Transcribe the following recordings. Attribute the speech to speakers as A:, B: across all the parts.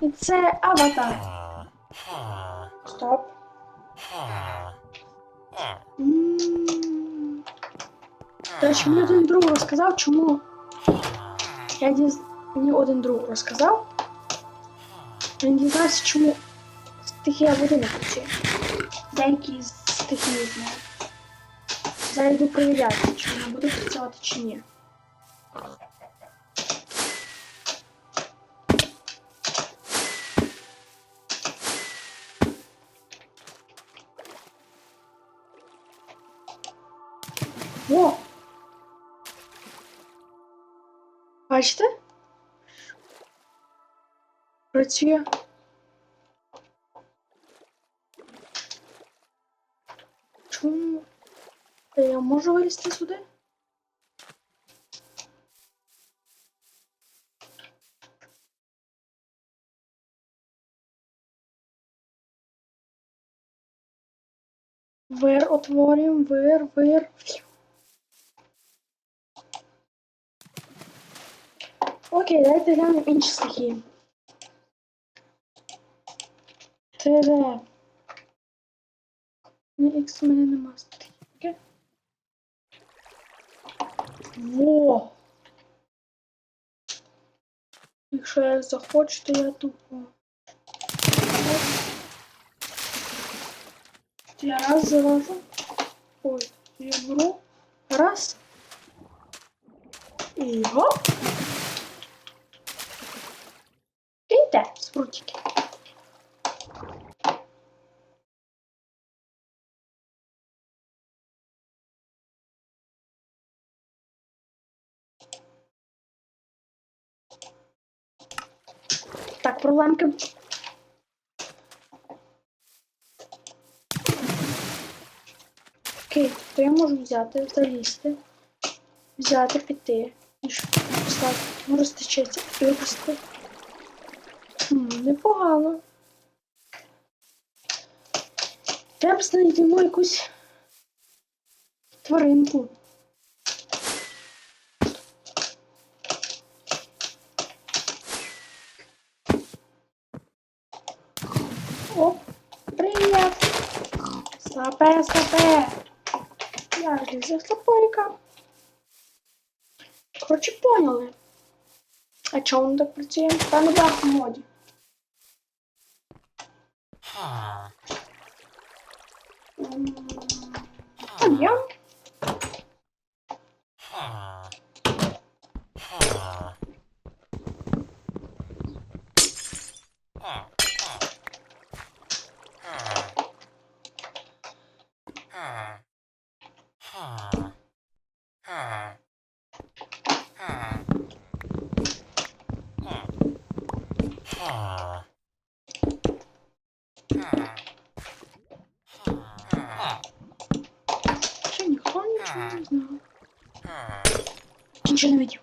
A: І це аватар. Стоп. До мені один друг розказав, чому. Я діз... Мені один друг розказав. Він дізнався, чому стихія води не працює. Деякі стихії знаю. Зараз йду перевіряти, чи вона буде працювати чи ні. О! Бачите? Працює. Чому? Я можу вилізти сюди? Вир отворюємо, вир, вир. Окей, давайте глянемо інші стихії. Тире. Не ікс у мене нема стихії. Окей. Во! Якщо я захочу, то я тупо. Я раз заложу. Ой, я беру. Раз. І гоп. Киньте спрутики. Так, проблемки. Окей, то я можу взяти, залізти, взяти, піти. І? Поставити. Ну, розтечеться і випустити. Непогано. Треба знайдемо якусь тваринку. О, привет! Слабе, слабе! Я же слаборика. Короче, поняли. А чому так працює? Так в моді. Tamam. Ah. Нічого не видів.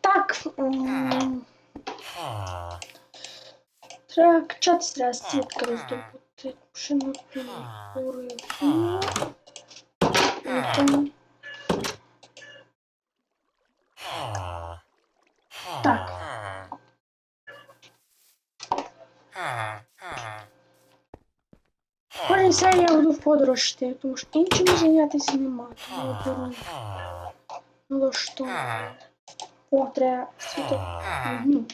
A: Так. м, Треба качатися, треба сітки роздобути. Ще на курю. Так. Кожен я буду в подорож йти, тому що іншим зайнятися нема. Тому я беру налаштовую. О, треба світло. Угу.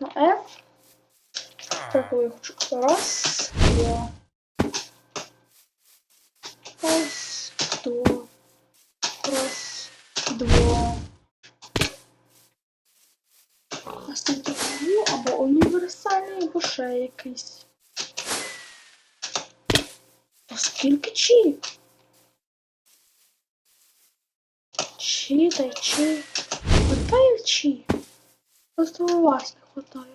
A: На F. Так, я хочу. Раз, два. Раз, два. Раз, два. Настільки ну, або універсальний, або ще якийсь. А скільки Чи Чі та чи. Хватає чи? Просто у вас не хватає.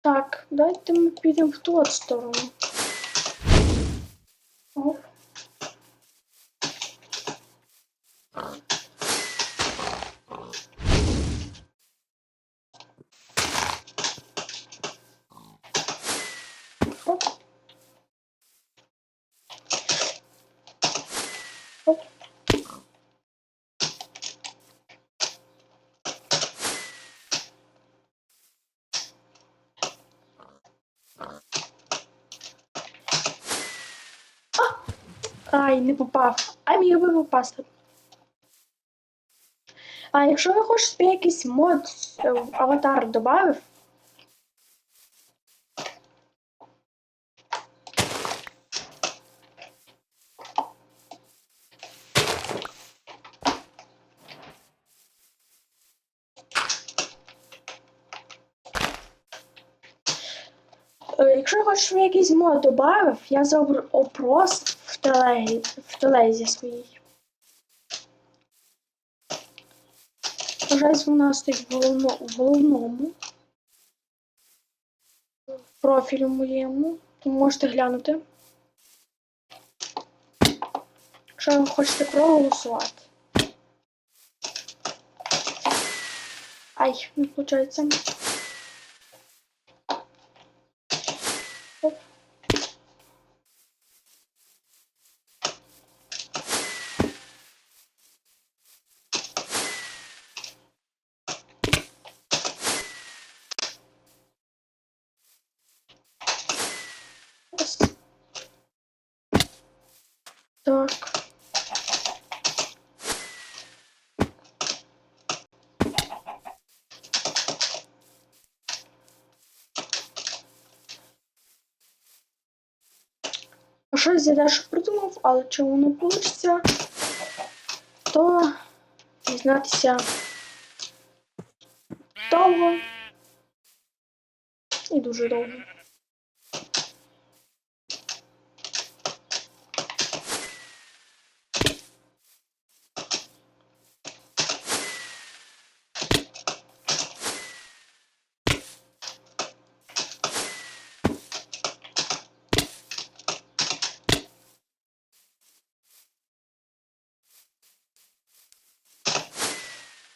A: Так, дайте ми підемо в ту сторону. Ай, не попав. А міг би попасти. А якщо ви хочете якийсь мод е, аватар додав, Е, Якщо я якийсь мод додав, я зроблю опрос в телезі своїй. Вважаюсь, вона стоїть в, головно, в головному в профілі моєму, можете глянути. Якщо ви хочете проголосувати. Ай, не виходить. Так. Щось я дещо придумав, але чи воно вийде, то дізнатися довго і дуже довго.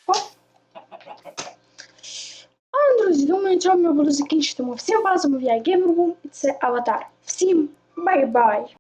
A: О. А, друзі, думаю, на цьому я буду закінчити. Всім вас, я Геймербум, і це Аватар. Всім бай-бай!